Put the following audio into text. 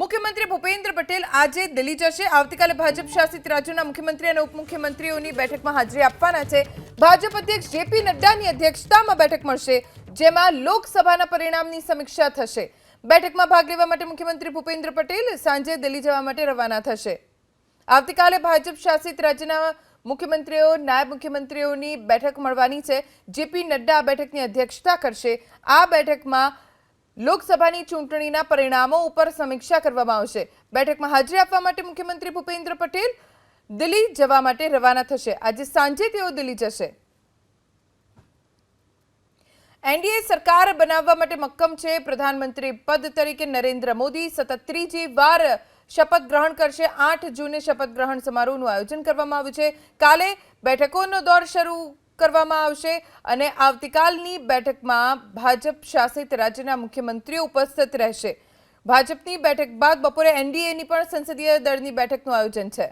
મુખ્યમંત્રી ભૂપેન્દ્ર પટેલ આજે દિલ્હી જશે. આવતીકાલે ભાજપ શાસિત રાજ્યોના મુખ્યમંત્રી અને ઉપમુખ્યમંત્રીઓની બેઠકમાં હાજરી આપવાના છે. ભાજપ અધ્યક્ષ જેપી નડ્ડાની અધ્યક્ષતામાં બેઠક મળશે, જેમાં લોકસભાના પરિણામની સમીક્ષા થશે. બેઠકમાં ભાગ લેવા માટે મુખ્યમંત્રી ભૂપેન્દ્ર પટેલ સાંજે દિલ્હી જવા માટે રવાના થશે. આવતીકાલે ભાજપ શાસિત રાજ્યના મુખ્યમંત્રીઓ, નાયબ મુખ્યમંત્રીઓની બેઠક મળવાની છે. જેપી નડ્ડા આ બેઠકની અધ્યક્ષતા કરશે. આ બેઠકમાં લોકસભાની ચૂંટણીના પરિણામો ઉપર સમીક્ષા કરવામાં આવશે. બેઠકમાં હાજરી આપવા માટે મુખ્યમંત્રી ભૂપેન્દ્ર પટેલ દિલ્હી જવા માટે રવાના થશે. આજે સાંજે તેઓ દિલ્હી જશે. એનડીએ સરકાર બનાવવા માટે મક્કમ છે. પ્રધાનમંત્રી પદ તરીકે નરેન્દ્ર મોદી સતત ત્રીજી વાર શપથ ગ્રહણ કરશે. આઠ જૂને શપથ ગ્રહણ સમારોહનું આયોજન કરવામાં આવ્યું છે. કાલે બેઠકોનો દોર શરૂ કરવામાં આવશે અને આવતીકાલની બેઠકમાં ભાજપ શાસિત રાજ્યના મુખ્યમંત્રીઓ ઉપસ્થિત રહેશે. ભાજપની બેઠક બાદ બપોરે એનડીએની પણ સંસદીય દળની બેઠકનું આયોજન છે.